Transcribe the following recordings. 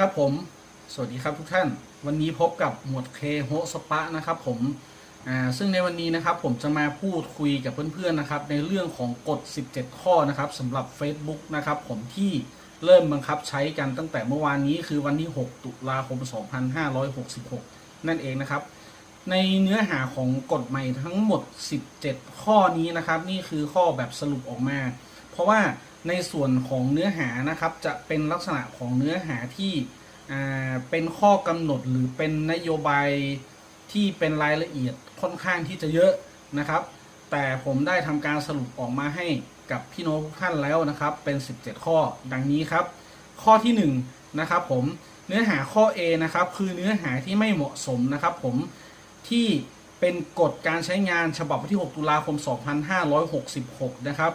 ครับผม สวัสดีครับทุกท่าน วันนี้พบกับหมวดเคโฮสปะนะครับผม อ่า ซึ่งในวันนี้นะครับผมจะมาพูดคุยกับเพื่อนๆนะครับ ในเรื่องของกฎ 17 ข้อนะครับสำหรับ Facebook นะครับผมที่เริ่มบังคับใช้กันตั้งแต่เมื่อวานนี้คือวันที่ 6 ตุลาคม 2566 นั่นเองนะครับ ในเนื้อหาของกฎใหม่ทั้งหมด 17 ข้อนี้นะครับ นี่คือข้อแบบสรุปออกมา เพราะว่า ในส่วนของเนื้อหานะครับจะเป็นลักษณะของเนื้อหาที่เป็นข้อกำหนดหรือเป็นนโยบายที่เป็นรายละเอียดค่อนข้างที่จะเยอะนะครับ แต่ผมได้ทำการสรุปออกมาให้กับพี่น้องทุกท่านแล้วนะครับ เป็น 17 ข้อดังนี้ครับ ข้อที่ 1 นะครับผมเนื้อหาข้อ A นะครับคือเนื้อหาที่ไม่เหมาะสมนะครับผมที่เป็นกฎการใช้งานฉบับวันที่ 6 ตุลาคม 2566 นะครับ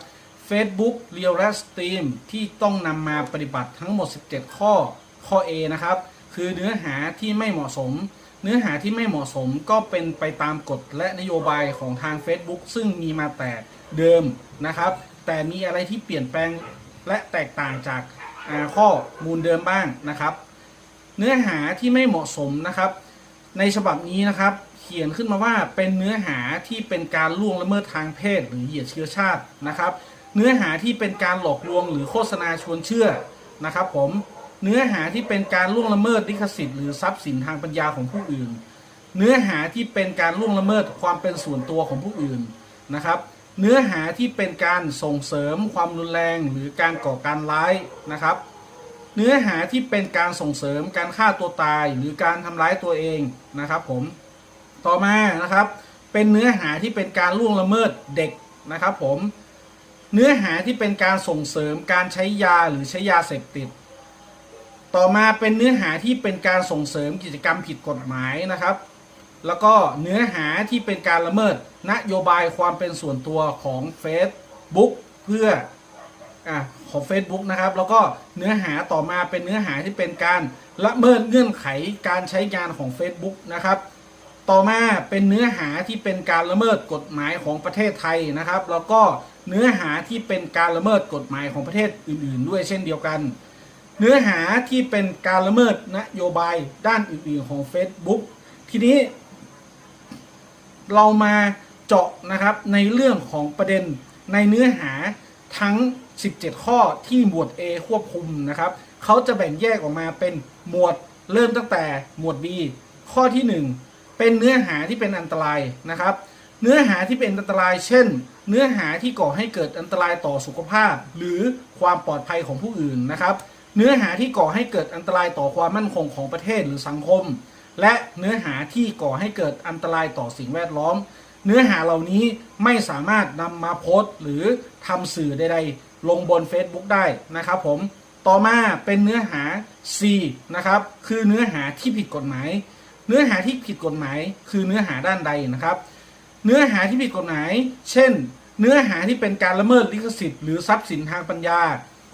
Facebook Real l i Stream ที่ต้องนำมาปฏิบัติทั้งหมด 17 ข้อข้อ A นะครับ คือเนื้อหาที่ไม่เหมาะสม เนื้อหาที่ไม่เหมาะสมก็เป็นไปตามกฎและนโยบายของทาง Facebook ซึ่งมีมาแต่เดิมนะครับ แต่มีอะไรที่เปลี่ยนแปลงและแตกต่างจากข้อมูลเดิมบ้างนะครับ เนื้อหาที่ไม่เหมาะสมนะครับ ในฉบับนี้นะครับเขียนขึ้นมาว่าเป็นเนื้อหาที่เป็นการล่วงละเมิดทางเพศหรือเหยียดเชื้อชาตินะครับ เนื้อหาที่เป็นการหลอกลวงหรือโฆษณาชวนเชื่อนะครับผมเนื้อหาที่เป็นการล่วงละเมิดลิขสิทธิ์หรือทรัพย์สินทางปัญญาของผู้อื่น เนื้อหาที่เป็นการล่วงละเมิดความเป็นส่วนตัวของผู้อื่นนะครับ เนื้อหาที่เป็นการส่งเสริมความรุนแรงหรือการก่อการร้ายนะครับ เนื้อหาที่เป็นการส่งเสริมการฆ่าตัวตายหรือการทำร้ายตัวเองนะครับผมต่อมานะครับเป็นเนื้อหาที่เป็นการล่วงละเมิดเด็กนะครับผม เนื้อหาที่เป็นการส่งเสริมการใช้ยาหรือใช้ยาเสพติด ต่อมาเป็นเนื้อหาที่เป็นการส่งเสริมกิจกรรมผิดกฎหมายนะครับ แล้วก็เนื้อหาที่เป็นการละเมิดนโยบายความเป็นส่วนตัวของ Facebook เพื่ออะของ Facebook นะครับ แล้วก็เนื้อหาต่อมาเป็นเนื้อหาที่เป็นการละเมิดเงื่อนไขการใช้งานของ Facebook นะครับต่อมาเป็นเนื้อหาที่เป็นการละเมิดกฎหมายของประเทศไทยนะครับ แล้วก็ เนื้อหาที่เป็นการละเมิดกฎหมายของประเทศอื่น ๆ ด้วยเช่นเดียวกัน เนื้อหาที่เป็นการละเมิดนโยบายด้านอื่น ๆ ของ Facebook ทีนี้ เรามาเจาะนะครับในเรื่องของประเด็นในเนื้อหาทั้ง 17 ข้อที่หมวด A ควบคุมนะครับเขาจะแบ่งแยกออกมาเป็นหมวดเริ่มตั้งแต่หมวด B ข้อที่ 1 เป็นเนื้อหาที่เป็นอันตรายนะครับ เนื้อหาที่เป็นอันตราย เช่น เนื้อหาที่ก่อให้เกิดอันตรายต่อสุขภาพ หรือความปลอดภัยของผู้อื่นนะครับ เนื้อหาที่ก่อให้เกิดอันตรายต่อความมั่นคงของประเทศหรือสังคม และเนื้อหาที่ก่อให้เกิดอันตรายต่อสิ่งแวดล้อม เนื้อหาเหล่านี้ไม่สามารถนำมาโพสต์ หรือทำสื่อใดๆ ลงบน Facebook ได้นะครับผมต่อมาเป็นเนื้อหา C นะครับ คือเนื้อหาที่ผิดกฎหมาย เนื้อหาที่ผิดกฎหมาย คือเนื้อหาด้านใดนะครับ เนื้อหาที่ผิดกฎหมาย เช่น เนื้อหาที่เป็นการละเมิดลิขสิทธิ์หรือทรัพย์สินทางปัญญา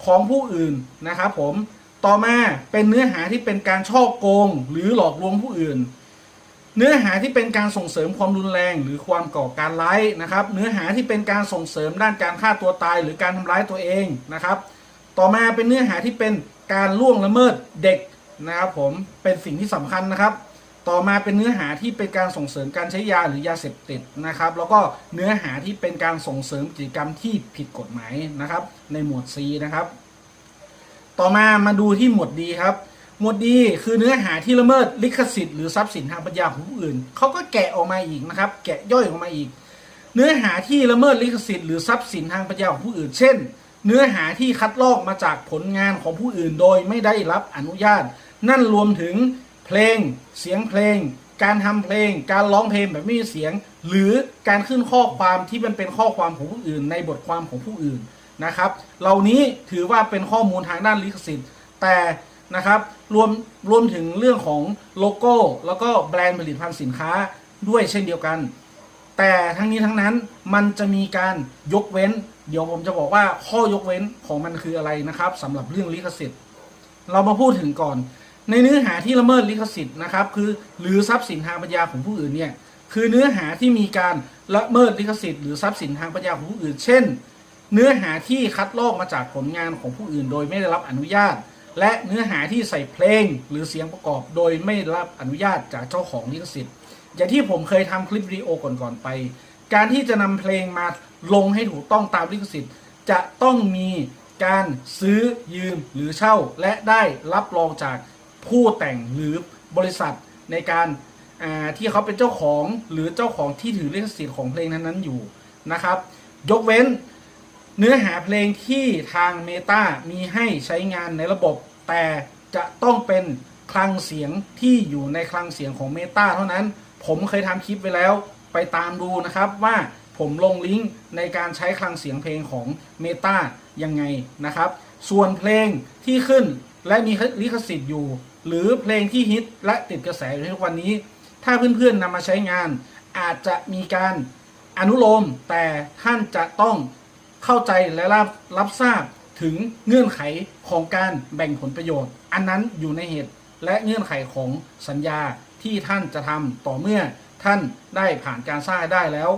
ของผู้อื่นนะครับผม ต่อมาเป็นเนื้อหาที่เป็นการช่อโกง หรือหลอกลวงผู้อื่น เนื้อหาที่เป็นการส่งเสริมความรุนแรง หรือความก่อการร้ายนะครับ เนื้อหาที่เป็นการส่งเสริมด้านการฆ่าตัวตาย หรือการทำร้ายตัวเองนะครับ ต่อมาเป็นเนื้อหาที่เป็นการล่วงละเมิดเด็กนะครับผม เป็นสิ่งที่สำคัญนะครับ ต่อมาเป็นเนื้อหาที่เป็นการส่งเสริมการใช้ยาหรือยาเสพติดนะครับ แล้วก็เนื้อหาที่เป็นการส่งเสริมกิจกรรมที่ผิดกฎหมายนะครับ ในหมวด C นะครับ ต่อมามาดูที่หมวดดีครับ หมวดดีคือเนื้อหาที่ละเมิดลิขสิทธิ์หรือทรัพย์สินทางปัญญาของผู้อื่นเขาก็แกะออกมาอีกนะครับ แกะย่อยออกมาอีก เนื้อหาที่ละเมิดลิขสิทธิ์หรือทรัพย์สินทางปัญญาของผู้อื่น เช่น เนื้อหาที่คัดลอกมาจากผลงานของผู้อื่น โดยไม่ได้รับอนุญาต นั่นรวมถึง เพลง เสียงเพลง การทำเพลง การร้องเพลงแบบไม่มีเสียง หรือการขึ้นข้อความที่มันเป็นข้อความของผู้อื่น ในบทความของผู้อื่นนะครับ เหล่านี้ถือว่าเป็นข้อมูลทางด้านลิขสิทธิ์ แต่นะครับรวมรวมถึงเรื่องของโลโก้ แล้วก็แบรนด์ผลิตภัณฑ์สินค้าด้วยเช่นเดียวกัน แต่ทั้งนี้ทั้งนั้นมันจะมีการยกเว้น เดี๋ยวผมจะบอกว่าข้อยกเว้นของมันคืออะไรนะครับสำหรับเรื่องลิขสิทธิ์ เรามาพูดถึงก่อน ในเนื้อหาที่ละเมิดลิขสิทธิ์นะครับคือหรือทรัพย์สินทางปัญญาของผู้อื่นเนี่ยคือเนื้อหาที่มีการละเมิดลิขสิทธิ์หรือทรัพย์สินทางปัญญาของผู้อื่น เช่น เนื้อหาที่คัดลอกมาจากผลงานของผู้อื่น โดยไม่ได้รับอนุญาต และเนื้อหาที่ใส่เพลงหรือเสียงประกอบ โดยไม่รับอนุญาตจากเจ้าของลิขสิทธิ์ อย่างที่ผมเคยทำคลิปวิดีโอก่อนๆไป การที่จะนำเพลงมาลงให้ถูกต้องตามลิขสิทธิ์ จะต้องมีการซื้อยืมหรือเช่าและได้รับรองจาก ผู้แต่งหรือบริษัทในการที่เขาเป็นเจ้าของหรือเจ้าของที่ถือลิขสิทธิ์ของเพลงนั้นๆอยู่นะครับ ยกเว้นเนื้อหาเพลงที่ทาง Meta มีให้ใช้งานในระบบ แต่จะต้องเป็นคลังเสียงที่อยู่ในคลังเสียงของ Meta เท่านั้น ผมเคยทำคลิปไปแล้วไปตามดูนะครับว่าผมลงลิงก์ในการใช้คลังเสียงเพลงของ Meta ยังไงนะครับ ส่วนเพลงที่ขึ้นและมีลิขสิทธิ์อยู่ หรือเพลงที่ฮิตและติดกระแสอยู่ในทุกวันนี้ ถ้าเพื่อนๆนำมาใช้งาน อาจจะมีการอนุโลมแต่ท่านจะต้องเข้าใจและรับรับทราบถึงเงื่อนไขของการแบ่งผลประโยชน์ อันนั้นอยู่ในเหตุและเงื่อนไขของสัญญาที่ท่านจะทำต่อเมื่อท่านได้ผ่านการสร้างได้แล้ว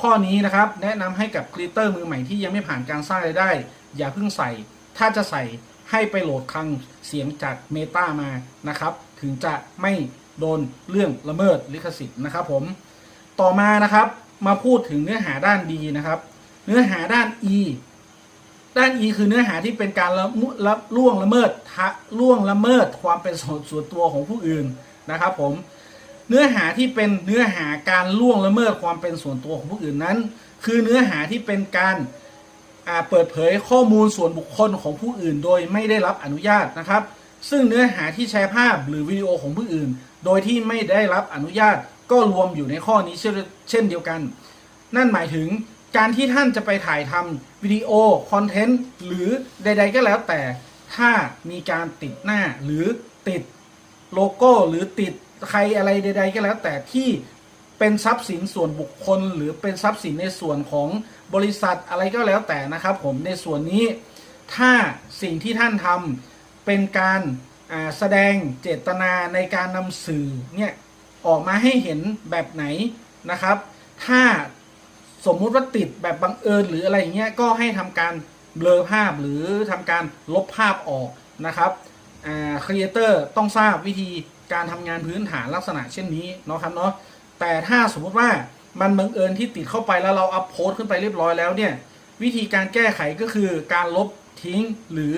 ข้อนี้นะครับแนะนำให้กับครีเอเตอร์มือใหม่ที่ยังไม่ผ่านการสร้างได้ อย่าเพิ่งใส่ ถ้าจะใส่ ให้ไปโหลดคลังเสียงจาก Meta มานะครับ ถึงจะไม่โดนเรื่องละเมิดลิขสิทธิ์นะครับ ผมต่อมานะครับมาพูดถึงเนื้อหาด้านดีนะครับ เนื้อหาด้าน E ด้าน E คือเนื้อหาที่เป็นการละมุละล่วงละเมิดทะล่วงละเมิดความเป็นส่วนส่วนตัวของผู้อื่นนะครับ ผมเนื้อหาที่เป็นเนื้อหาการล่วงละเมิดความเป็นส่วนตัวของผู้อื่นนั้น คือเนื้อหาที่เป็นการ เปิดเผยข้อมูลส่วนบุคคลของผู้อื่นโดยไม่ได้รับอนุญาตนะครับ ซึ่งเนื้อหาที่แชร์ภาพหรือวิดีโอของผู้อื่น โดยที่ไม่ได้รับอนุญาตก็รวมอยู่ในข้อนี้เช่นเช่นเดียวกัน นั่นหมายถึงการที่ท่านจะไปถ่ายทำวิดีโอคอนเทนต์หรือใด ๆ ก็แล้วแต่ ถ้ามีการติดหน้าหรือติดโลโก้หรือติดใครอะไรใด ๆ ก็แล้วแต่ที่เป็นทรัพย์สินส่วนบุคคล หรือเป็นทรัพย์สินในส่วนของ บริษัทอะไรก็แล้วแต่นะครับ ผมในส่วนนี้ถ้าสิ่งที่ท่านทำเป็นการแสดงเจตนาในการนำสื่อเนี่ยออกมาให้เห็นแบบไหนนะครับ ถ้าสมมุติว่าติดแบบบังเอิญหรืออะไรอย่างเงี้ยก็ให้ทำการเบลอภาพหรือทำการลบภาพออกนะครับครีเอเตอร์ต้องทราบวิธีการทำงานพื้นฐานลักษณะเช่นนี้เนาะครับเนาะแต่ถ้าสมมุติว่า มันบังเอิญที่ติดเข้าไปแล้วเราอัพโพสต์ขึ้นไปเรียบร้อยแล้วเนี่ย วิธีการแก้ไขก็คือการลบทิ้งหรือ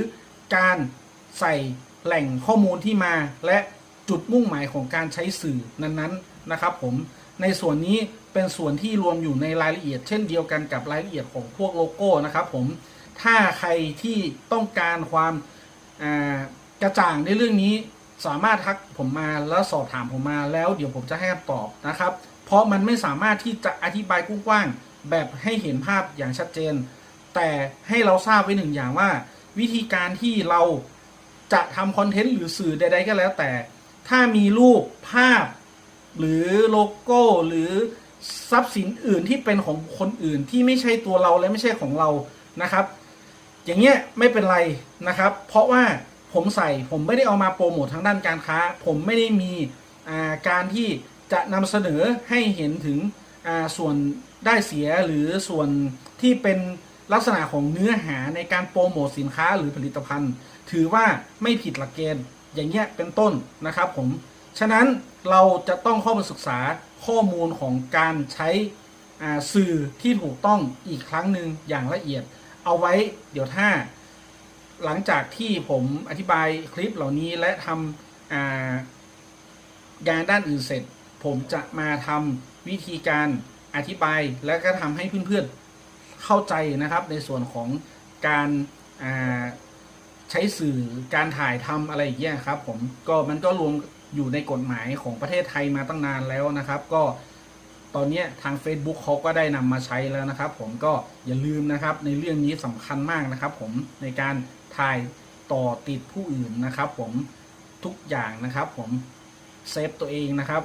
การใส่แหล่งข้อมูลที่มา และจุดมุ่งหมายของการใช้สื่อนั้นๆนะครับ ผมในส่วนนี้เป็นส่วนที่รวมอยู่ในรายละเอียด เช่นเดียวกันกับรายละเอียดของพวกโลโก้นะครับ ผมถ้าใครที่ต้องการความากระจ่างในเรื่องนี้สามารถทักผมมาแล้วสอบถามผมมาแล้วเดี๋ยวผมจะให้คำตอบนะครับ เพราะมันไม่สามารถที่จะอธิบายกว้างๆแบบให้เห็นภาพอย่างชัดเจน แต่ให้เราทราบไว้หนึ่งอย่างว่า วิธีการที่เราจะทำคอนเทนต์หรือสื่อใด ๆ ก็แล้วแต่ ถ้ามีรูปภาพ หรือโลโก้หรือทรัพย์สินอื่นที่เป็นของคนอื่นที่ไม่ใช่ตัวเราและไม่ใช่ของเรานะครับ อย่างเงี้ยไม่เป็นไรนะครับ เพราะว่าผมใส่ผมไม่ได้เอามาโปรโมททางด้านการค้า ผมไม่ได้มีการที่ จะนำเสนอให้เห็นถึงส่วนได้เสียหรือส่วนที่เป็นลักษณะของเนื้อหาในการโปรโมทสินค้าหรือผลิตภัณฑ์ ถือว่าไม่ผิดหลักเกณฑ์อย่างเงี้ยเป็นต้นนะครับผม ฉะนั้นเราจะต้องเข้ามาศึกษาข้อมูลของการใช้สื่อที่ถูกต้องอีกครั้งหนึ่งอย่างละเอียด เอาไว้เดี๋ยวถ้า หลังจากที่ผมอธิบายคลิปเหล่านี้และทำงานด้านอื่นเสร็จ ผมจะมาทำวิธีการอธิบายและก็ทำให้เพื่อนๆเข้าใจนะครับ ในส่วนของการใช้สื่อการถ่ายทำอะไรอย่างเงี้ยครับ ผมก็มันก็รวมอยู่ในกฎหมายของประเทศไทยมาตั้งนานแล้วนะครับ ก็ตอนนี้ทาง Facebook เขาก็ได้นำมาใช้แล้วนะครับ ผมก็อย่าลืมนะครับ ในเรื่องนี้สำคัญมากนะครับ ผมในการถ่ายต่อติดผู้อื่นนะครับ ผมทุกอย่างนะครับ ผมเซฟตัวเองนะครับ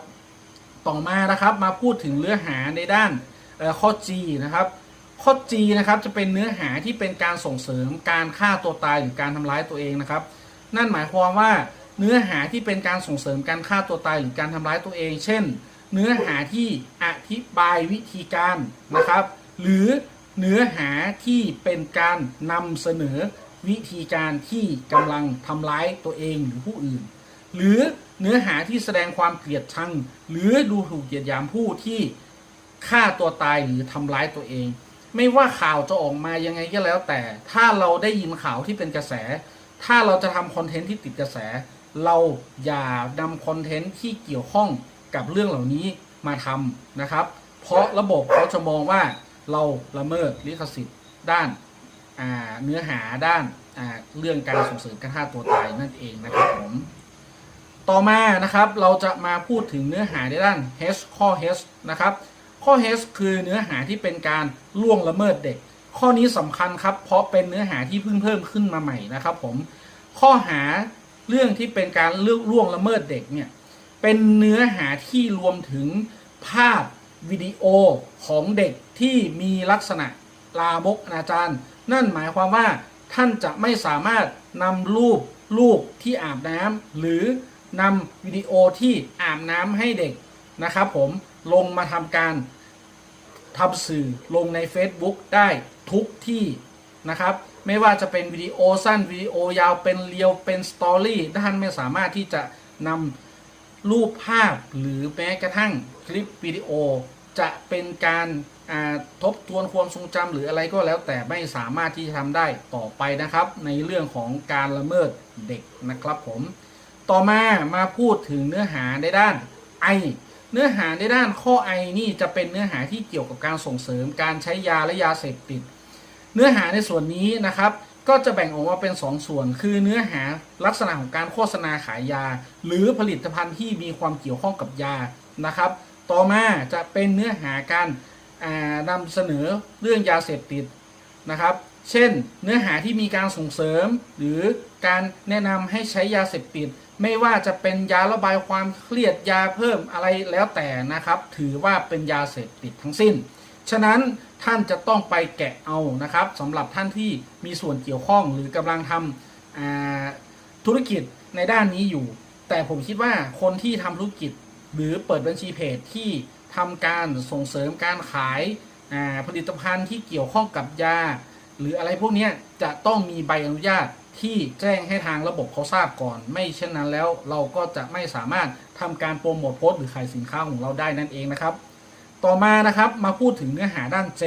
ต่อมานะครับมาพูดถึงเนื้อหาในด้านข้อ G นะครับข้อ G นะครับจะเป็นเนื้อหาที่เป็นการส่งเสริมการฆ่าตัวตายหรือการทำร้ายตัวเองนะครับ นั่นหมายความว่าเนื้อหาที่เป็นการส่งเสริมการฆ่าตัวตายหรือการทำร้ายตัวเอง เช่น เนื้อหาที่อธิบายวิธีการนะครับ หรือเนื้อหาที่เป็นการนำเสนอวิธีการที่กำลังทำร้ายตัวเองหรือผู้อื่น หรือ เนื้อหาที่แสดงความเกลียดชัง หรือดูถูกเหยียดหยามผู้ที่ฆ่าตัวตายหรือทำร้ายตัวเอง ไม่ว่าข่าวจะออกมายังไงก็แล้วแต่ ถ้าเราได้ยินข่าวที่เป็นกระแส ถ้าเราจะทำคอนเทนต์ที่ติดกระแส เราอย่านำคอนเทนต์ที่เกี่ยวข้องกับเรื่องเหล่านี้มาทำนะครับ เพราะระบบเขาจะมองว่าเราละเมิดลิขสิทธิ์ด้านเนื้อหาด้านเรื่องการส่งเสริมการฆ่าตัวตายนั่นเองนะครับผม ต่อมานะครับเราจะมาพูดถึงเนื้อหาในด้าน H ข้อ H นะครับข้อ H คือเนื้อหาที่เป็นการล่วงละเมิดเด็ก ข้อนี้สำคัญครับเพราะเป็นเนื้อหาที่เพิ่งเพิ่มขึ้นมาใหม่นะครับผมข้อหาเรื่องที่เป็นการเลือกล่วงละเมิดเด็กเนี่ยเป็นเนื้อหาที่รวมถึงภาพวิดีโอของเด็กที่มีลักษณะลามกอนาจารนั่นหมายความว่าท่านจะไม่สามารถนำรูปลูกที่อาบน้ำหรือ นำวิดีโอที่อาบน้ำให้เด็กนะครับผมลงมาทำการทำสื่อลงใน Facebook ได้ทุกที่นะครับ ไม่ว่าจะเป็นวิดีโอสั้นวิดีโอยาวเป็นเรียวเป็นสตอรี่ท่านไม่สามารถที่จะนำรูปภาพหรือแม้กระทั่งคลิปวิดีโอ จะเป็นการทบทวนความทรงจำหรืออะไรก็แล้วแต่ไม่สามารถที่จะทำได้ต่อไปนะครับ ในเรื่องของการละเมิดเด็กนะครับผม ต่อมามาพูดถึงเนื้อหาในด้านไอเนื้อหาในด้านข้อไอนี่จะเป็นเนื้อหาที่เกี่ยวกับการส่งเสริมการใช้ยาและยาเสพติด เนื้อหาในส่วนนี้นะครับ ก็จะแบ่งออกมาเป็น 2ส่วน คือเนื้อหาลักษณะของการโฆษณาขายยา หรือผลิตภัณฑ์ที่มีความเกี่ยวข้องกับยานะครับ ต่อมาจะเป็นเนื้อหาการอ่านำเสนอเรื่องยาเสพติดนะครับ เช่น เนื้อหาที่มีการส่งเสริม หรือการแนะนำให้ใช้ยาเสพติด ไม่ว่าจะเป็นยาระบายความเครียดยาเพิ่มอะไรแล้วแต่นะครับ ถือว่าเป็นยาเสพติดทั้งสิ้น ฉะนั้นท่านจะต้องไปแกะเอานะครับสำหรับท่านที่มีส่วนเกี่ยวข้องหรือกำลังทำธุรกิจในด้านนี้อยู่ แต่ผมคิดว่าคนที่ทำธุรกิจหรือเปิดบัญชีเพจที่ทำการส่งเสริมการขายผลิตภัณฑ์ที่เกี่ยวข้องกับยา หรืออะไรพวกนี้จะต้องมีใบอนุญาต ที่แจ้งให้ทางระบบเขาทราบก่อน ไม่เช่นนั้นแล้วเราก็จะไม่สามารถทำการโปรโมทโพสต์หรือขายสินค้าของเราได้นั่นเองนะครับ ต่อมานะครับมาพูดถึงเนื้อหาด้าน J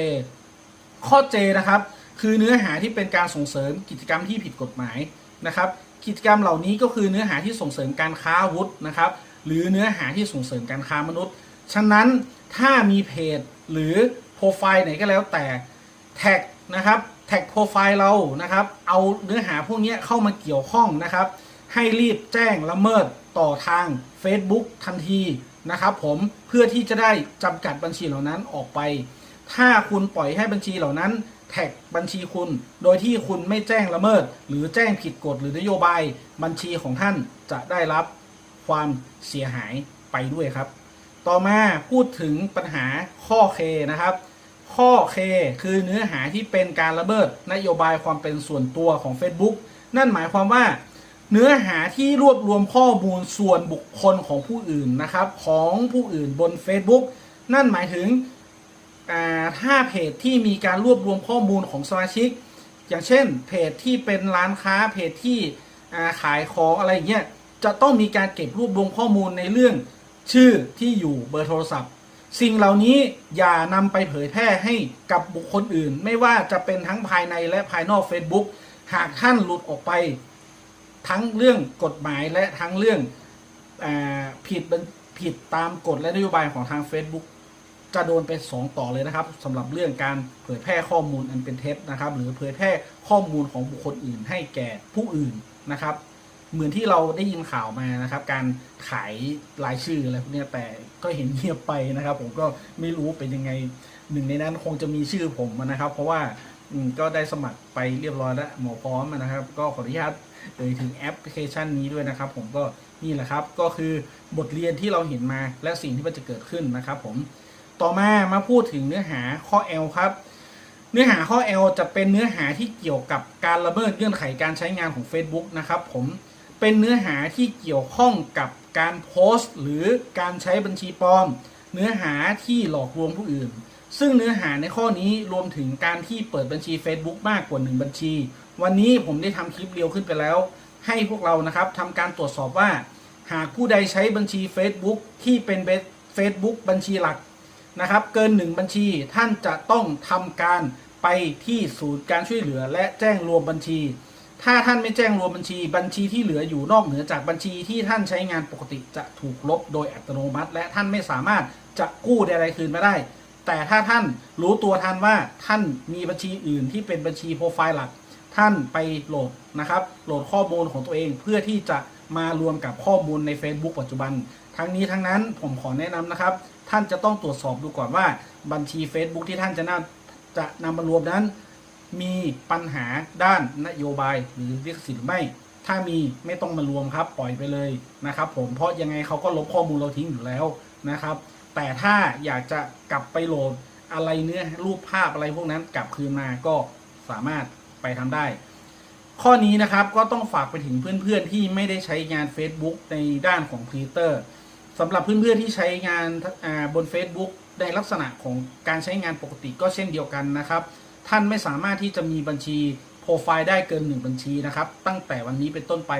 ข้อ J นะครับคือเนื้อหาที่เป็นการส่งเสริมกิจกรรมที่ผิดกฎหมายนะครับกิจกรรมเหล่านี้ก็คือเนื้อหาที่ส่งเสริมการค้าอาวุธนะครับหรือเนื้อหาที่ส่งเสริมการค้ามนุษย์ ฉะนั้นถ้ามีเพจหรือโปรไฟล์ไหนก็แล้วแต่แท็กนะครับ แท็กโปรไฟล์เรานะครับ เอาเนื้อหาพวกนี้เข้ามาเกี่ยวข้องนะครับ ให้รีบแจ้งละเมิดต่อทาง Facebook ทันทีนะครับ ผมเพื่อที่จะได้จำกัดบัญชีเหล่านั้นออกไป ถ้าคุณปล่อยให้บัญชีเหล่านั้น แท็กบัญชีคุณ โดยที่คุณไม่แจ้งละเมิด หรือแจ้งผิดกฎหรือนโยบายบัญชีของท่านจะได้รับความเสียหายไปด้วยครับ ต่อมาพูดถึงปัญหาข้อ K นะครับ ข้อ K คือเนื้อหาที่เป็นการละเมิดนโยบายความเป็นส่วนตัวของ Facebook นั่นหมายความว่า เนื้อหาที่รวบรวมข้อมูลส่วนบุคคลของผู้อื่นนะครับของผู้อื่นบน Facebook นั่นหมายถึงถ้าเพจที่มีการรวบรวมข้อมูลของสมาชิก อย่างเช่นเพจที่เป็นร้านค้าเพจที่ขายของอะไรอย่างเงี้ยจะต้องมีการเก็บรวบรวมข้อมูลในเรื่องชื่อที่อยู่เบอร์โทรศัพท์ สิ่งเหล่านี้อย่านำไปเผยแพร่ให้กับบุคคลอื่น ไม่ว่าจะเป็นทั้งภายในและภายนอก Facebook หากท่านหลุดออกไป ทั้งเรื่องกฎหมายและทั้งเรื่องอผิดผิดตามกฎและนโยบายของทาง Facebook จะโดนไปสองต่อเลยนะครับสำหรับเรื่องการเผยแพร่ข้อมูลอันเป็นเท็จนะครับ หรือเผยแพร่ข้อมูลของบุคคลอื่นให้แก่ผู้อื่นนะครับ เหมือนที่เราได้ยินข่าวมานะครับ การขายรายชื่ออะไรพวกนี้แต่ก็เห็นเงียบไปนะครับ ผมก็ไม่รู้เป็นยังไงหนึ่งในนั้นคงจะมีชื่อผมนะครับ เพราะว่าก็ได้สมัครไปเรียบร้อยแล้วหมอพร้อมนะครับ ก็ขออนุญาตเอ่ยถึงแอปพลิเคชันนี้ด้วยนะครับ ผมก็นี่แหละครับ ก็คือบทเรียนที่เราเห็นมาและสิ่งที่มันจะเกิดขึ้นนะครับ ผมต่อมามาพูดถึงเนื้อหาข้อ L ครับ เนื้อหาข้อ L จะเป็นเนื้อหาที่เกี่ยวกับการละเมิดเงื่อนไขการใช้งานของ Facebook นะครับ ผม เป็นเนื้อหาที่เกี่ยวข้องกับการโพสต์ หรือการใช้บัญชีปลอม เนื้อหาที่หลอกลวงผู้อื่น ซึ่งเนื้อหาในข้อนี้รวมถึงการที่เปิดบัญชี Facebook มากกว่า 1 บัญชี วันนี้ผมได้ทำคลิปเรียวขึ้นไปแล้ว ให้พวกเรานะครับทำการตรวจสอบว่า หากผู้ใดใช้บัญชี Facebook ที่เป็นเฟซบุ๊กบัญชีหลักนะครับ เกินหนึ่งบัญชีท่านจะต้องทำการไปที่ศูนย์การช่วยเหลือและแจ้งรวมบัญชี ถ้าท่านไม่แจ้งรวมบัญชีบัญชีที่เหลืออยู่นอกเหนือจากบัญชีที่ท่านใช้งานปกติจะถูกลบโดยอัตโนมัติ และท่านไม่สามารถจะกู้ใดๆคืนมาได้ แต่ถ้าท่านรู้ตัวทันว่าท่านมีบัญชีอื่นที่เป็นบัญชีโปรไฟล์หลัก ท่านไปโหลดนะครับ โหลดข้อมูลของตัวเองเพื่อที่จะมารวมกับข้อมูลใน Facebook ปัจจุบัน ทั้งนี้ทั้งนั้นผมขอแนะนำนะครับ ท่านจะต้องตรวจสอบดูก่อนว่าบัญชี Facebook ที่ท่านจะนำจะนำมารวมนั้น มีปัญหาด้านนโยบายหรือลิขสิทธิ์ไม่ ถ้ามีไม่ต้องมารวมครับปล่อยไปเลยนะครับผมเพราะยังไงเขาก็ลบข้อมูลเราทิ้งอยู่แล้วนะครับ แต่ถ้าอยากจะกลับไปโหลดอะไรเนื้อรูปภาพอะไรพวกนั้นกลับคืนมาก็สามารถไปทำได้ ข้อนี้นะครับก็ต้องฝากไปถึงเพื่อนๆที่ไม่ได้ใช้งาน Facebook ในด้านของ Twitter สำหรับเพื่อนๆที่ใช้งานบน Facebook ในลักษณะของการใช้งานปกติก็เช่นเดียวกันนะครับ ท่านไม่สามารถที่จะมีบัญชีโปรไฟล์ได้เกินหนึ่งบัญชีนะครับ ตั้งแต่วันนี้เป็นต้นไป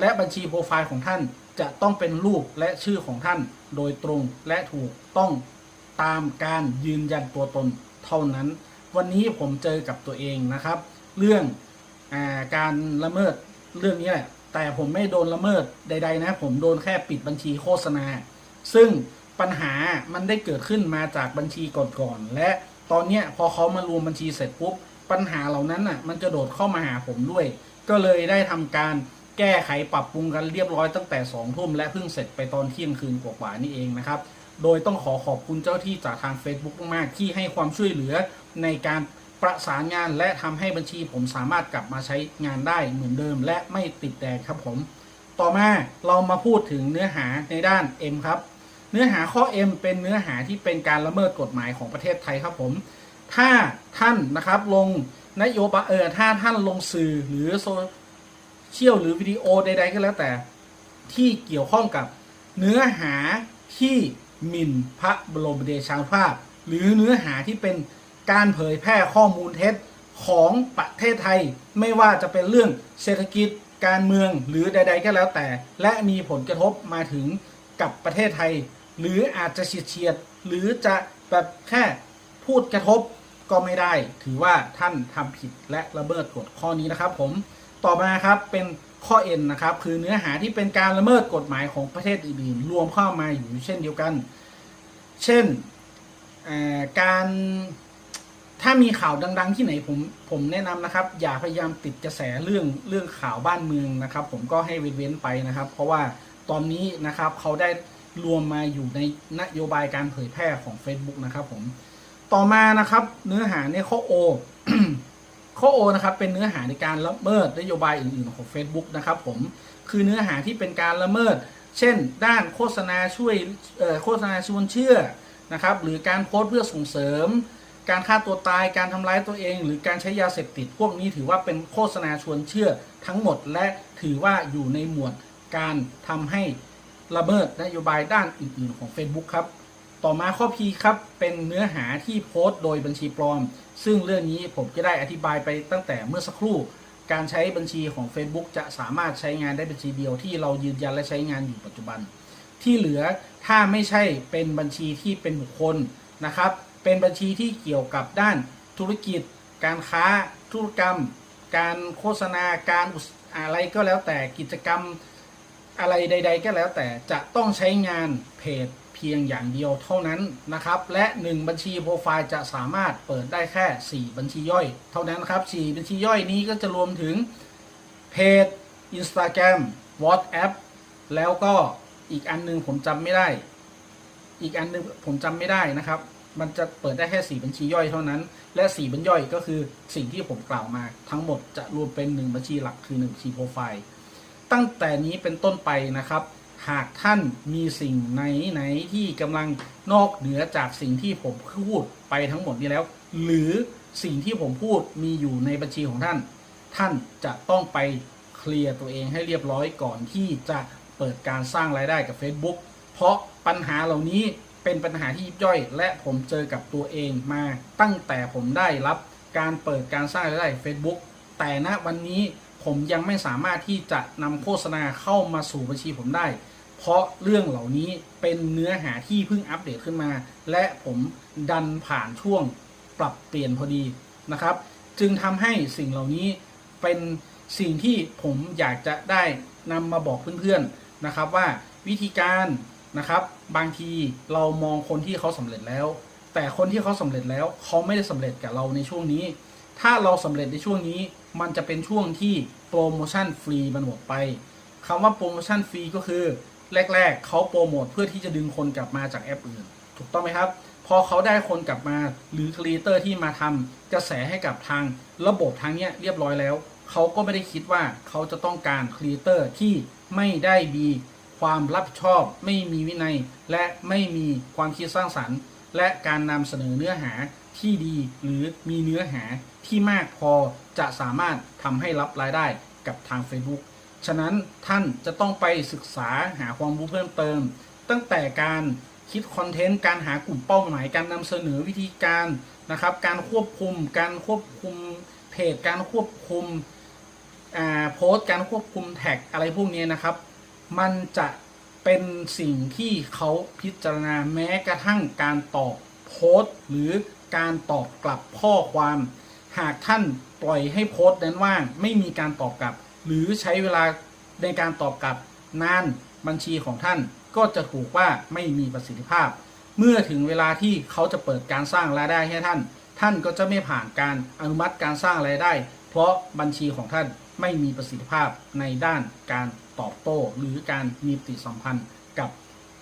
และบัญชีโปรไฟล์ของท่านจะต้องเป็นรูปและชื่อของท่านโดยตรงและถูกต้องตามการยืนยันตัวตนเท่านั้น วันนี้ผมเจอกับตัวเองนะครับ เรื่องอาการละเมิดเรื่องนี้แหละแต่ผมไม่โดนละเมิดใด ๆ นะ ผมโดนแค่ปิดบัญชีโฆษณา ซึ่งปัญหามันได้เกิดขึ้นมาจากบัญชีก่อนๆและ ตอนเนี้ยพอเขามารวมบัญชีเสร็จปุ๊บปัญหาเหล่านั้นน่ะ มันจะโดดเข้ามาหาผมด้วย ก็เลยได้ทำการแก้ไขปรับปรุงกันเรียบร้อยตั้งแต่2องทุ่มและเพิ่งเสร็จไปตอนเที่ยงคืนกว่าๆนี่เองนะครับ โดยต้องขอขอบคุณเจ้าที่จากทาง Facebook มากๆที่ให้ความช่วยเหลือในการประสานงานและทำให้บัญชีผมสามารถกลับมาใช้งานได้เหมือนเดิม และไม่ติดแดงครับผม ต่อมาเรามาพูดถึงเนื้อหาในด้าน M ครับ เนื้อหาข้อ M เป็นเนื้อหาที่เป็นการละเมิดกฎหมายของประเทศไทยครับผม ถ้าท่านนะครับลงนโยบายเออถ้าท่านลงสื่อหรือโซเชียลหรือวิดีโอใด ๆ ก็แล้วแต่ที่เกี่ยวข้องกับเนื้อหาที่หมิ่นพระบรมเดชานุภาพ หรือเนื้อหาที่เป็นการเผยแพร่ข้อมูลเท็จของประเทศไทย ไม่ว่าจะเป็นเรื่องเศรษฐกิจการเมืองหรือใด ๆ ก็แล้วแต่ และมีผลกระทบมาถึงกับประเทศไทย หรืออาจจะเฉียดเฉียดหรือจะแบบแค่พูดกระทบก็ไม่ได้ ถือว่าท่านทำผิดและละเมิดกฎข้อนี้นะครับ ผมต่อมาครับเป็นข้อ N นะครับ คือเนื้อหาที่เป็นการละเมิดกฎหมายของประเทศอื่นๆรวมเข้ามาอยู่เช่นเดียวกัน เช่นการถ้ามีข่าวดัง ๆ ที่ไหนผมผมแนะนำนะครับ อย่าพยายามติดกระแสเรื่องเรื่องข่าวบ้านเมืองนะครับ ผมก็ให้เว้นๆไปนะครับ เพราะว่าตอนนี้นะครับเขาได้ รวมมาอยู่ในนโยบายการเผยแพร่ของ Facebook นะครับผมต่อมานะครับเนื้อหาในข้อ O ข้อ O นะครับเป็นเนื้อหาในการละเมิดนโยบายอื่นๆของ Facebook นะครับผมคือเนื้อหาที่เป็นการละเมิด เช่น ด้านโฆษณาช่วยโฆษณาชวนเชื่อนะครับหรือการโพสเพื่อส่งเสริม การฆ่าตัวตายการทำร้ายตัวเอง หรือการใช้ยาเสพติด พวกนี้ถือว่าเป็นโฆษณาชวนเชื่อทั้งหมดและถือว่าอยู่ในหมวดการทำให้ ละเมิดนโยบายด้านอื่น ๆ ของ Facebook ครับ ต่อมาข้อ P ครับเป็นเนื้อหาที่โพสต์โดยบัญชีปลอม ซึ่งเรื่องนี้ผมก็ได้อธิบายไปตั้งแต่เมื่อสักครู่ การใช้บัญชีของ Facebook จะสามารถใช้งานได้บัญชีเดียวที่เรายืนยันและใช้งานอยู่ปัจจุบัน ที่เหลือถ้าไม่ใช่เป็นบัญชีที่เป็นบุคคลนะครับ เป็นบัญชีที่เกี่ยวกับด้านธุรกิจ การค้า ธุรกรรม การโฆษณาการอะไรก็แล้วแต่กิจกรรม อะไรใด ๆ ก็แล้วแต่จะต้องใช้งานเพจเพียงอย่างเดียวเท่านั้นนะครับ และ 1 บัญชีโปรไฟล์จะสามารถเปิดได้แค่ 4 บัญชีย่อย เท่านั้นครับ 4 บัญชีย่อยนี้ก็จะรวมถึงเพจ Instagram WhatsApp แล้วก็อีกอันหนึงผมจำไม่ได้ อีกอันหนึงผมจำไม่ได้นะครับ มันจะเปิดได้แค่4บัญชีย่อยเท่านั้น และ 4 บัญชีย่อยก็คือสิ่งที่ผมกล่าวมาทั้งหมดจะรวมเป็น 1 บัญชีหลักคือ1บัญชีโปรไฟล์ ตั้งแต่นี้เป็นต้นไปนะครับ หากท่านมีสิ่งไหนไหนที่กำลังนอกเหนือจากสิ่งที่ผมพูดไปทั้งหมดนี้แล้ว หรือสิ่งที่ผมพูดมีอยู่ในบัญชีของท่าน ท่านจะต้องไปเคลียร์ตัวเองให้เรียบร้อยก่อนที่จะเปิดการสร้างรายได้กับ Facebook เพราะปัญหาเหล่านี้เป็นปัญหาที่ยิบย่อย และผมเจอกับตัวเองมาตั้งแต่ผมได้รับการเปิดการสร้างรายได้ Facebook แต่ณวันนี้ ผมยังไม่สามารถที่จะนำโฆษณาเข้ามาสู่บัญชีผมได้ เพราะเรื่องเหล่านี้เป็นเนื้อหาที่เพิ่งอัปเดตขึ้นมา และผมดันผ่านช่วงปรับเปลี่ยนพอดีนะครับ จึงทำให้สิ่งเหล่านี้เป็นสิ่งที่ผมอยากจะได้นำมาบอกเพื่อนๆนะครับว่าวิธีการนะครับ บางทีเรามองคนที่เขาสำเร็จแล้ว แต่คนที่เขาสำเร็จแล้วเขาไม่ได้สำเร็จกับเราในช่วงนี้ ถ้าเราสำเร็จในช่วงนี้ มันจะเป็นช่วงที่โปรโมชั่นฟรีมันหมดไปคำว่าโปรโมชั่นฟรีก็คือ แรก ๆเขาโปรโมทเพื่อที่จะดึงคนกลับมาจากแอปอื่น ถูกต้องไหมครับ พอเขาได้คนกลับมาหรือครีเอเตอร์ที่มาทำกระแสให้กับทางระบบทางเนี้ยเรียบร้อยแล้ว เขาก็ไม่ได้คิดว่าเขาจะต้องการครีเอเตอร์ที่ไม่ได้มีความรับผิดชอบ ไม่มีวินัย และไม่มีความคิดสร้างสรรค์ และการนำเสนอเนื้อหา ที่ดีหรือมีเนื้อหาที่มากพอจะสามารถทำให้รับรายได้กับทาง Facebook ฉะนั้นท่านจะต้องไปศึกษาหาความรู้เพิ่มเติม ตั้งแต่การคิดคอนเทนต์การหากลุ่มเป้าหมายการนำเสนอวิธีการนะครับ การควบคุม การควบคุมเพจการควบคุมอ่าโพสต์การควบคุมแท็กอะไรพวกนี้นะครับ มันจะเป็นสิ่งที่เขาพิจารณาแม้กระทั่งการตอบโพสต์ หรือ การตอบกลับข้อความ หากท่านปล่อยให้โพสต์นั้นว่าง ไม่มีการตอบกลับ หรือใช้เวลาในการตอบกลับนานบัญชีของท่านก็จะถูกว่าไม่มีประสิทธิภาพ เมื่อถึงเวลาที่เขาจะเปิดการสร้างรายได้ให้ท่าน ท่านก็จะไม่ผ่านการอนุมัติการสร้างรายได้ เพราะบัญชีของท่านไม่มีประสิทธิภาพในด้านการตอบโต้หรือการมีปฏิสัมพันธ์กับ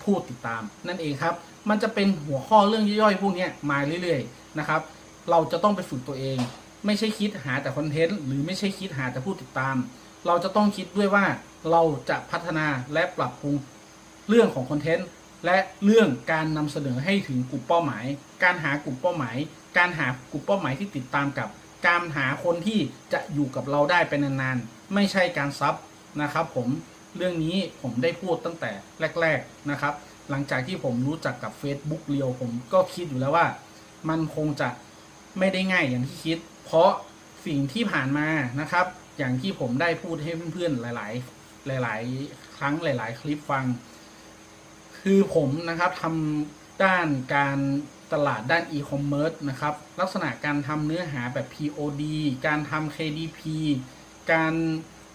ผู้ติดตาม นั่นเองครับ มันจะเป็นหัวข้อเรื่องย่อยๆ พวกนี้มาเรื่อยๆนะครับ เราจะต้องไปฝึกตัวเอง ไม่ใช่คิดหาแต่คอนเทนต์หรือไม่ใช่คิดหาแต่ผู้ติดตาม เราจะต้องคิดด้วยว่าเราจะพัฒนาและปรับปรุงเรื่องของคอนเทนต์และเรื่องการนำเสนอให้ถึงกลุ่มเป้าหมาย การหากลุ่มเป้าหมาย การหากลุ่มเป้าหมายที่ติดตามกับ การหาคนที่จะอยู่กับเราได้เป็นนานๆ ไม่ใช่การซับนะครับผม เรื่องนี้ผมได้พูดตั้งแต่แรก ๆนะครับ หลังจากที่ผมรู้จักกับ Facebook เรียวผมก็คิดอยู่แล้วว่า มันคงจะไม่ได้ง่ายอย่างที่คิด เพราะสิ่งที่ผ่านมานะครับ อย่างที่ผมได้พูดให้เพื่อนๆหลาย ๆ หลาย ๆ ครั้งหลาย ๆ คลิปฟัง คือผมนะครับทำด้านการตลาดด้านอีคอมเมิร์ซนะครับ ลักษณะการทำเนื้อหาแบบ POD การทำ KDP การ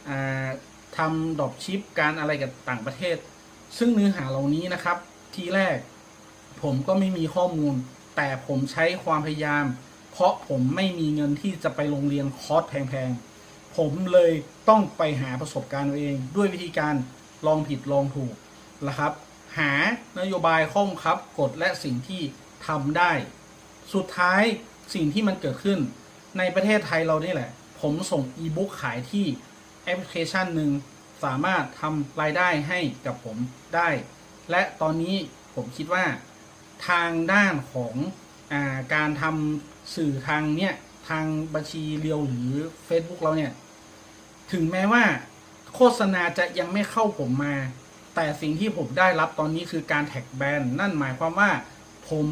อ่า ทำดอปชิปการอะไรกับต่างประเทศ ซึ่งเนื้อหาเหล่านี้นะครับ ทีแรก ผมก็ไม่มีข้อมูล แต่ผมใช้ความพยายาม เพราะผมไม่มีเงินที่จะไปโรงเรียนคอร์สแพงๆ ผมเลยต้องไปหาประสบการณ์เอาเองด้วยวิธีการลองผิดลองถูกนะครับ หานโยบายข้อมครับกฎและสิ่งที่ทำได้ สุดท้ายสิ่งที่มันเกิดขึ้น ในประเทศไทยเรานี่แหละ ผมส่งอีบุ๊กขายที่ แอปพลิเคชันหนึ่งสามารถทำรายได้ให้กับผมได้ และตอนนี้ผมคิดว่าทางด้านของอาการทำสื่อทางเนี้ยทางบัญชีเรียวหรือ Facebook เราเนี่ย ถึงแม้ว่าโฆษณาจะยังไม่เข้าผมมา แต่สิ่งที่ผมได้รับตอนนี้คือการแท็กแบรนด์นั่นหมายความว่า ผม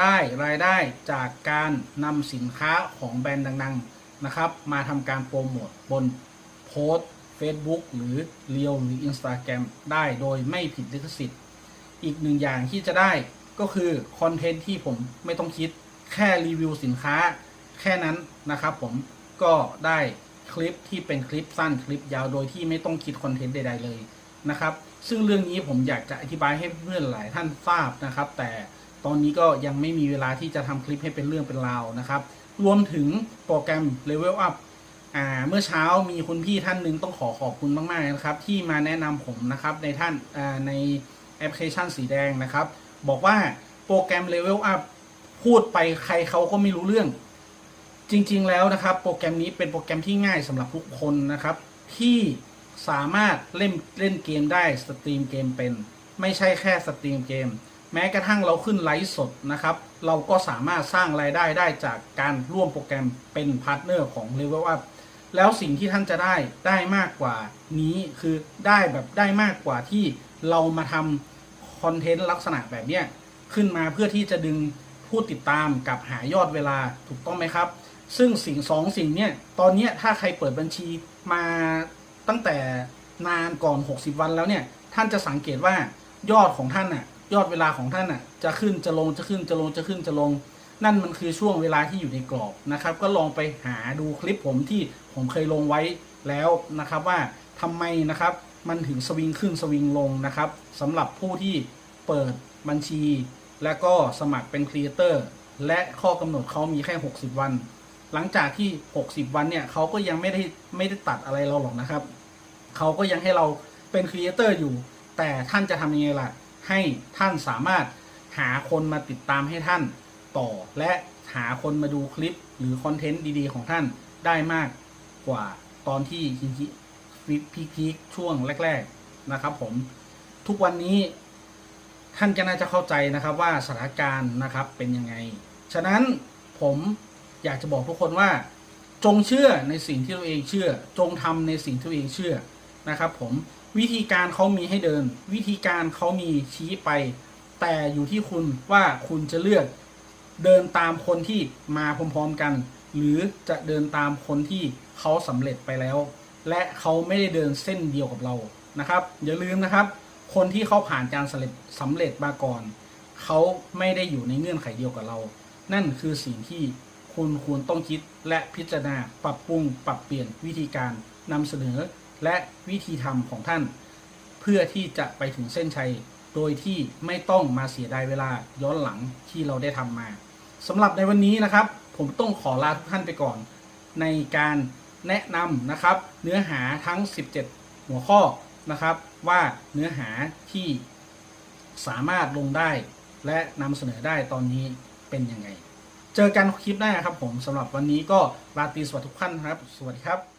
ได้รายได้จากการนำสินค้าของแบรนด์ดัง ๆนะครับ มาทำการโปรโมทบน โพสต์ Facebook หรือเรียวหรือ Instagram ได้โดยไม่ผิดลิขสิทธิ์ อีกหนึ่งอย่างที่จะได้ก็คือคอนเทนต์ที่ผมไม่ต้องคิดแค่รีวิวสินค้า แค่นั้นนะครับผมก็ได้คลิปที่เป็นคลิปสั้นคลิปยาวโดยที่ไม่ต้องคิดคอนเทนต์ใดๆเลยนะครับ ซึ่งเรื่องนี้ผมอยากจะอธิบายให้เพื่อนหลายท่านทราบนะครับ แต่ตอนนี้ก็ยังไม่มีเวลาที่จะทำคลิปให้เป็นเรื่องเป็นราวนะครับ รวมถึงโปรแกรม Level Up อ่าเมื่อเช้ามีคุณพี่ท่านหนึ่งต้องขอขอบคุณมากๆนะครับ ที่มาแนะนำผมนะครับในท่านอ่าในแอปพลิเคชันสีแดงนะครับ บอกว่าโปรแกรม Level Up พูดไปใครเขาก็ไม่รู้เรื่อง จริงๆแล้วนะครับ โปรแกรมนี้เป็นโปรแกรมที่ง่ายสำหรับทุกคนนะครับ ที่สามารถเล่นเล่นเกมได้สตรีมเกมเป็น ไม่ใช่แค่สตรีมเกม แม้กระทั่งเราขึ้นไลฟ์สดนะครับ เราก็สามารถสร้างรายได้ได้จากการร่วมโปรแกรมเป็นพาร์ทเนอร์ของ Level Up แล้วสิ่งที่ท่านจะได้ได้มากกว่านี้คือได้แบบได้มากกว่าที่เรามาทำคอนเทนต์ลักษณะแบบเนี้ยขึ้นมาเพื่อที่จะดึงผู้ติดตามกับหายอดเวลาถูกต้องไหมครับ ซึ่งสิ่งสองสิ่งเนี่ยตอนเนี้ยถ้าใครเปิดบัญชีมาตั้งแต่นานก่อน 60 วันแล้วเนี่ยท่านจะสังเกตว่ายอดของท่านน่ะยอดเวลาของท่านน่ะจะขึ้นจะลงจะขึ้นจะลงจะขึ้นจะลง นั่นมันคือช่วงเวลาที่อยู่ในกรอบนะครับ ก็ลองไปหาดูคลิปผมที่ผมเคยลงไว้แล้วนะครับว่าทำไมนะครับมันถึงสวิงขึ้นสวิงลงนะครับสำหรับผู้ที่เปิดบัญชี และก็สมัครเป็นครีเอเตอร์และข้อกำหนดเขามีแค่ 60 วัน หลังจากที่ 60 วันเนี่ยเขาก็ยังไม่ได้ไม่ได้ตัดอะไรเราหรอกนะครับเขาก็ยังให้เราเป็นครีเอเตอร์อยู่ แต่ท่านจะทำยังไงล่ะ ให้ท่านสามารถหาคนมาติดตามให้ท่าน ต่อและหาคนมาดูคลิปหรือคอนเทนต์ดีๆ ของท่านได้มากกว่าตอนที่ฮิฮิพีคช่วงแรก ๆนะครับ ผมทุกวันนี้ท่านก็น่าจะเข้าใจนะครับว่าสถานการณ์นะครับเป็นยังไง ฉะนั้นผมอยากจะบอกทุกคนว่า จงเชื่อในสิ่งที่ตัวเองเชื่อ จงทำในสิ่งที่ตัวเองเชื่อนะครับ ผมวิธีการเขามีให้เดิน วิธีการเขามีชี้ไป แต่อยู่ที่คุณว่าคุณจะเลือก เดินตามคนที่มาพร้อมๆกัน หรือจะเดินตามคนที่เขาสำเร็จไปแล้ว และเขาไม่ได้เดินเส้นเดียวกับเรานะครับ อย่าลืมนะครับ คนที่เขาผ่านการสำเร็จสำเร็จมาก่อนเขาไม่ได้อยู่ในเงื่อนไขเดียวกับเรา นั่นคือสิ่งที่คุณควรต้องคิดและพิจารณาปรับปรุงปรับเปลี่ยนวิธีการนำเสนอและวิธีทำของท่าน เพื่อที่จะไปถึงเส้นชัย โดยที่ไม่ต้องมาเสียดายเวลาย้อนหลังที่เราได้ทำมา สำหรับในวันนี้นะครับ ผมต้องขอลาทุกท่านไปก่อน ในการแนะนำนะครับ เนื้อหาทั้ง 17 หัวข้อนะครับ ว่าเนื้อหาที่สามารถลงได้ และนำเสนอได้ตอนนี้เป็นยังไง เจอกันคลิปหน้าครับผมสำหรับวันนี้ก็ลาตีสวัสดีทุกท่านครับ สวัสดีครับ